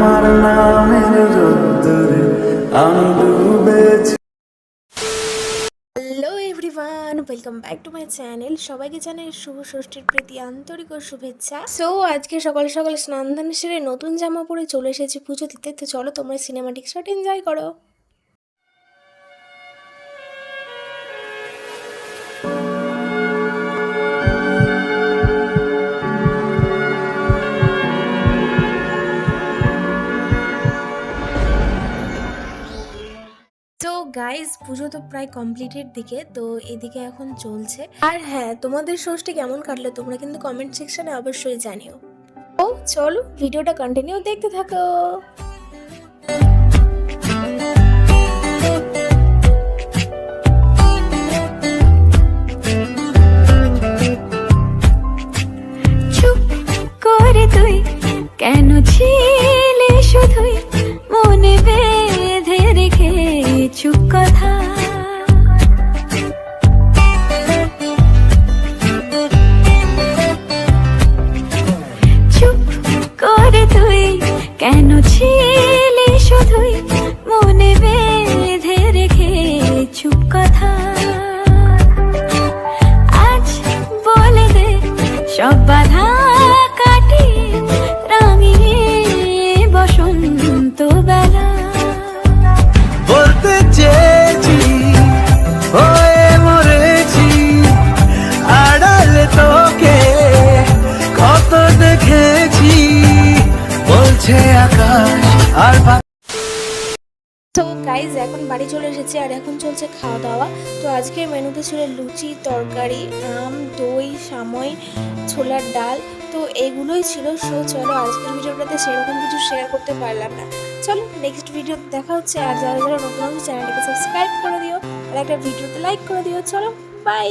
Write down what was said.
তোমার নামের রোদ্দুরে আমি ডুবেছি hello everyone welcome back to my channel সবাইকে জানাই শুভ ষষ্ঠীর প্রীতি, আন্তরিক ও শুভেচ্ছা। সো আজকে সকাল সকাল স্নান ধান সেরে নতুন জামা পরে চলে এসেছি পুজো দিতে। তো চলো তোমরা সিনেমাটিক শট এনজয় করো। গাইজ পুজো তো প্রায় কমপ্লিটের দিকে, তো এদিকে এখন চলছে। আর হ্যাঁ তোমাদের ষষ্ঠী কেমন কাটলো তোমরা কিন্তু কমেন্ট সেকশনে অবশ্যই জানিও। ও চলো ভিডিওটা কন্টিনিউ দেখতে থাকো। সব বাধা কাটিয়ে রাঙিয়ে বসন্ত বেলা। বলতে চেয়েছি, হয়ে মরেছি, আড়ালে তোকে কত দেখেছি। বলছে আকাশ আর তো গাইজ এখন বাড়ি চলে এসেছি আর এখন চলছে খাওয়া দাওয়া তো আজকের মেনুতে ছিল লুচি, তরকারি, আম, দই, সাময়, ছোলার ডাল। তো এগুলোই ছিল সো চলো আজকের ভিডিওটাতে সেরকম কিছু শেয়ার করতে পারলাম না। চলো নেক্সট ভিডিও দেখা হচ্ছে। আর যারা যারা নতুন নতুন চ্যানেলটাকে সাবস্ক্রাইব করে দিও। আর একটা ভিডিওতে লাইক করে দিও। চলো বাই